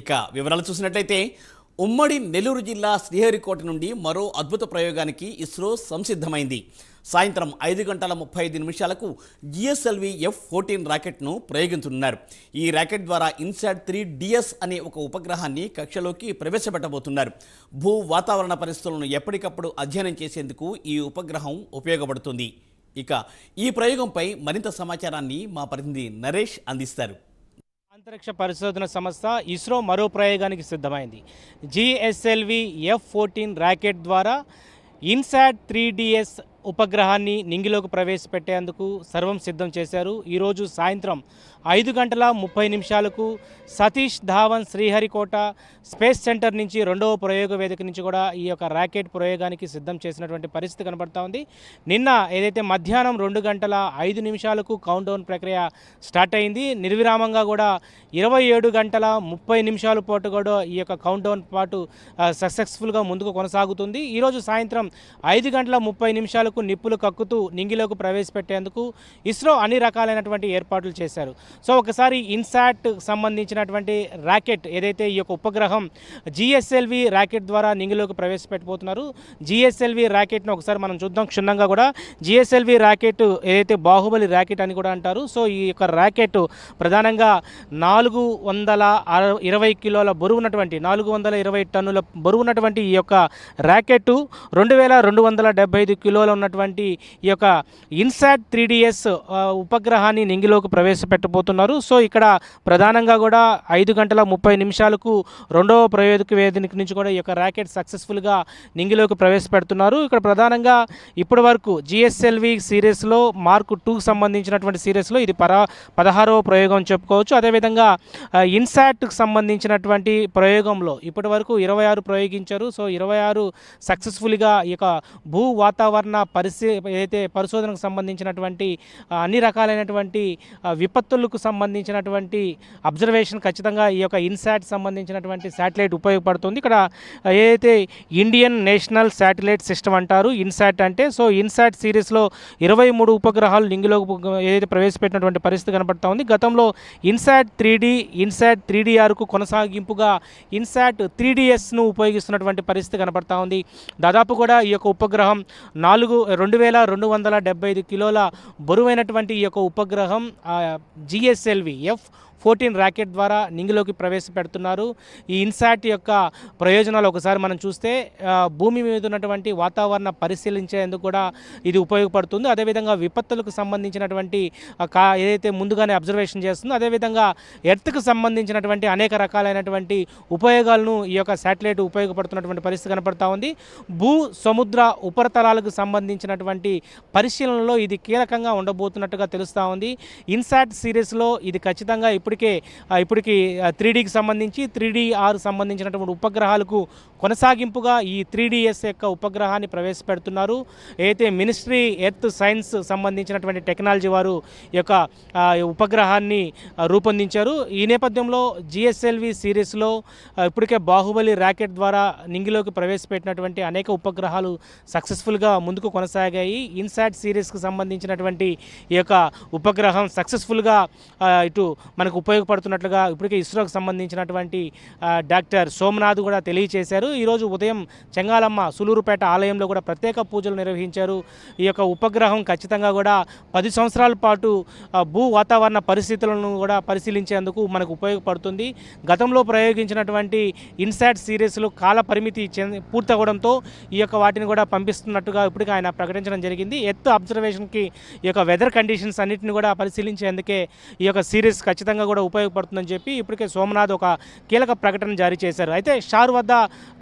ఇక వివరాలు చూసినట్లయితే ఉమ్మడి నెల్లూరు జిల్లా శ్రీహరికోట నుండి మరో అద్భుత ప్రయోగానికి ఇస్రో సంసిద్ధమైంది. సాయంత్రం ఐదు గంటల ముప్పై ఐదు నిమిషాలకు జిఎస్ఎల్వి ఎఫ్ ఫోర్టీన్ రాకెట్ను ప్రయోగించనున్నారు. ఈ రాకెట్ ద్వారా ఇన్సాట్ త్రీ డిఎస్ అనే ఒక ఉపగ్రహాన్ని కక్షలోకి ప్రవేశపెట్టబోతున్నారు. భూ వాతావరణ పరిస్థితులను ఎప్పటికప్పుడు అధ్యయనం చేసేందుకు ఈ ఉపగ్రహం ఉపయోగపడుతుంది. ఇక ఈ ప్రయోగంపై మరింత సమాచారాన్ని మా ప్రతినిధి నరేష్ అందిస్తారు. అంతరిక్ష పరిశోధన సంస్థ ఇస్రో మరో ప్రయోగానికి సిద్ధమైంది. జిఎస్ఎల్వి ఎఫ్ ఫోర్టీన్ ర్యాకెట్ ద్వారా ఇన్సాట్ త్రీ డిఎస్ ఉపగ్రహాన్ని నింగిలోకి ప్రవేశపెట్టేందుకు సర్వం సిద్ధం చేశారు. ఈరోజు సాయంత్రం ఐదు గంటల ముప్పై నిమిషాలకు సతీష్ ధావన్ శ్రీహరికోట స్పేస్ సెంటర్ నుంచి రెండవ ప్రయోగ వేదిక నుంచి కూడా ఈ యొక్క ర్యాకెట్ ప్రయోగానికి సిద్ధం చేసినటువంటి పరిస్థితి కనబడతా ఉంది. నిన్న ఏదైతే మధ్యాహ్నం రెండు గంటల ఐదు నిమిషాలకు కౌంటౌన్ ప్రక్రియ స్టార్ట్ అయింది నిర్విరామంగా కూడా ఇరవై ఏడు గంటల ముప్పై నిమిషాల పాటు కూడా ఈ యొక్క కౌంటౌన్ పాటు సక్సెస్ఫుల్గా ముందుకు కొనసాగుతుంది. ఈరోజు సాయంత్రం ఐదు గంటల ముప్పై నిమిషాలకు నిప్పులు కక్కుతూ నింగిలోకి ప్రవేశపెట్టేందుకు ఇస్రో అన్ని రకాలైనటువంటి ఏర్పాట్లు చేశారు. సో ఒకసారి ఇన్సాట్ సంబంధించినటువంటి ర్యాకెట్ ఏదైతే ఈ యొక్క ఉపగ్రహం జిఎస్ఎల్వి ర్యాకెట్ ద్వారా నింగిలోకి ప్రవేశపెట్టబోతున్నారు జిఎస్ఎల్వి ర్యాకెట్ను ఒకసారి మనం చూద్దాం క్షుణ్ణంగా కూడా. జిఎస్ఎల్వి ర్యాకెట్ ఏదైతే బాహుబలి ర్యాకెట్ అని కూడా అంటారు సో ఈ యొక్క ర్యాకెట్ ప్రధానంగా నాలుగు వందల ఇరవై కిలోల బరువు ఉన్నటువంటి నాలుగు వందల ఇరవై టన్నుల బరువు ఉన్నటువంటి ఈ యొక్క ర్యాకెట్ రెండు వేల రెండు వందల డెబ్బై ఐదు కిలోలు ఉన్నటువంటి ఈ యొక్క ఇన్సాట్ త్రీ డిఎస్ ఉపగ్రహాన్ని నింగిలోకి ప్రవేశపెట్టబోతున్నారు. సో ఇక్కడ ప్రధానంగా కూడా ఐదు గంటల ముప్పై నిమిషాలకు రెండవ ప్రయోగ వేదిక నుంచి కూడా ఈ యొక్క ర్యాకెట్ సక్సెస్ఫుల్గా నింగిలోకి ప్రవేశపెడుతున్నారు. ఇక్కడ ప్రధానంగా ఇప్పటి వరకు జిఎస్ఎల్వి సిరీస్లో మార్క్ టూకి సంబంధించినటువంటి సిరీస్లో ఇది పరా పదహారవ ప్రయోగం చెప్పుకోవచ్చు. అదేవిధంగా ఇన్సాట్కి సంబంధించినటువంటి ప్రయోగంలో ఇప్పటి వరకు ఇరవై ఆరు ప్రయోగించారు. సో ఇరవై ఆరు సక్సెస్ఫుల్గా ఈ యొక్క భూ వాతావరణ పరిస్థితి ఏదైతే పరిశోధనకు సంబంధించినటువంటి అన్ని రకాలైనటువంటి విపత్తులకు సంబంధించినటువంటి అబ్జర్వేషన్ ఖచ్చితంగా ఈ యొక్క ఇన్సాట్ సంబంధించినటువంటి శాటిలైట్ ఉపయోగపడుతుంది. ఇక్కడ ఏదైతే ఇండియన్ నేషనల్ శాటిలైట్ సిస్టమ్ అంటారు ఇన్సాట్ అంటే సో ఇన్సాట్ సిరీస్లో ఇరవై మూడు ఉపగ్రహాలు లింగులో ఏదైతే ప్రవేశపెట్టినటువంటి పరిస్థితి కనబడతా ఉంది. గతంలో INSAT three D INSAT three డిఆర్కు కొనసాగింపుగా ఇన్సాట్ త్రీ డిఎస్ను ఉపయోగిస్తున్నటువంటి పరిస్థితి కనబడతా ఉంది. దాదాపు కూడా ఈ యొక్క ఉపగ్రహం నాలుగు రెండు వేల రెండు వందల డెబ్బై ఐదు కిలోల బరువైనటువంటి ఈ యొక్క ఉపగ్రహం జిఎస్ఎల్వి ఎఫ్ ఫోర్టీన్ ర్యాకెట్ ద్వారా నింగిలోకి ప్రవేశపెడుతున్నారు. ఈ ఇన్సాట్ యొక్క ప్రయోజనాలు ఒకసారి మనం చూస్తే భూమి మీద ఉన్నటువంటి వాతావరణ పరిశీలించేందుకు కూడా ఇది ఉపయోగపడుతుంది. అదేవిధంగా విపత్తులకు సంబంధించినటువంటి కా ఏదైతే ముందుగానే అబ్జర్వేషన్ చేస్తుందో అదేవిధంగా ఎర్త్కు సంబంధించినటువంటి అనేక రకాలైనటువంటి ఉపయోగాలను ఈ యొక్క శాటిలైట్ ఉపయోగపడుతున్నటువంటి పరిస్థితి కనపడతా ఉంది. భూ సముద్ర ఉపరితలాలకు సంబంధించినటువంటి పరిశీలనలో ఇది కీలకంగా ఉండబోతున్నట్టుగా తెలుస్తూ ఉంది. ఇన్సాట్ సిరీస్లో ఇది ఖచ్చితంగా ఇప్పటికే ఇప్పటికి త్రీ డీకి సంబంధించి త్రీ డి ఆర్ సంబంధించినటువంటి ఉపగ్రహాలకు కొనసాగింపుగా ఈ త్రీ డిఎస్ యొక్క ఉపగ్రహాన్ని ప్రవేశపెడుతున్నారు. అయితే మినిస్ట్రీ ఎర్త్ సైన్స్ సంబంధించినటువంటి టెక్నాలజీ వారు యొక్క ఉపగ్రహాన్ని రూపొందించారు. ఈ నేపథ్యంలో జిఎస్ఎల్వి సిరీస్లో ఇప్పటికే బాహుబలి ర్యాకెట్ ద్వారా నింగిలోకి ప్రవేశపెట్టినటువంటి అనేక ఉపగ్రహాలు సక్సెస్ఫుల్గా ముందుకు కొనసాగాయి. ఇన్సాట్ సిరీస్కి సంబంధించినటువంటి ఈ యొక్క ఉపగ్రహం సక్సెస్ఫుల్గా ఇటు మనకు ఉపయోగపడుతున్నట్లుగా ఇప్పటికే ఇస్రోకి సంబంధించినటువంటి డాక్టర్ సోమనాథ్ కూడా తెలియచేశారు. ఈరోజు ఉదయం చెంగాలమ్మ సులూరుపేట ఆలయంలో కూడా ప్రత్యేక పూజలు నిర్వహించారు. ఈ యొక్క ఉపగ్రహం ఖచ్చితంగా కూడా పది సంవత్సరాల పాటు భూ వాతావరణ పరిస్థితులను కూడా పరిశీలించేందుకు మనకు ఉపయోగపడుతుంది. గతంలో ప్రయోగించినటువంటి ఇన్సాట్ సిరీస్లు కాల పరిమితి చెంది పూర్తవడంతో ఈ యొక్క వాటిని కూడా పంపిస్తున్నట్టుగా ఇప్పటికే ఆయన ప్రకటించడం జరిగింది. ఎత్తు అబ్జర్వేషన్కి ఈ యొక్క వెదర్ కండిషన్స్ అన్నిటిని కూడా పరిశీలించేందుకే ఈ యొక్క సిరీస్ ఖచ్చితంగా కూడా ఉపయోగపడుతుందని చెప్పి ఇప్పటికే సోమనాథ్ ఒక కీలక ప్రకటన జారీ చేశారు. అయితే షార్ వద్ద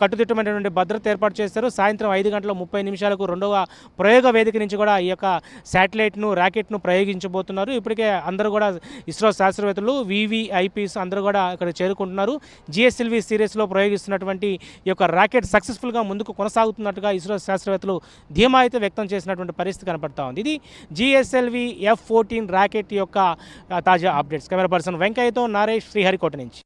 కట్టుదిట్టమైనటువంటి భద్రత ఏర్పాటు చేశారు. సాయంత్రం ఐదు గంటల ముప్పై నిమిషాలకు రెండవ ప్రయోగ వేదిక నుంచి కూడా ఈ యొక్క శాటిలైట్ను ర్యాకెట్ను ప్రయోగించబోతున్నారు. ఇప్పటికే అందరూ కూడా ఇస్రో శాస్త్రవేత్తలు వివిఐపీస్ అందరూ కూడా ఇక్కడ చేరుకుంటున్నారు. జిఎస్ఎల్వి సిరీస్లో ప్రయోగిస్తున్నటువంటి ఈ యొక్క ర్యాకెట్ సక్సెస్ఫుల్గా ముందుకు కొనసాగుతున్నట్టుగా ఇస్రో శాస్త్రవేత్తలు ధీమా అయితే వ్యక్తం చేసినటువంటి పరిస్థితి కనపడతా ఉంది. ఇది జిఎస్ఎల్వి ఎఫ్ ఫోర్టీన్ ర్యాకెట్ యొక్క తాజా అప్డేట్స్. కెమెరా పర్సన్ వెంకయ్యతో నారేష్ శ్రీహరికోట నుంచి.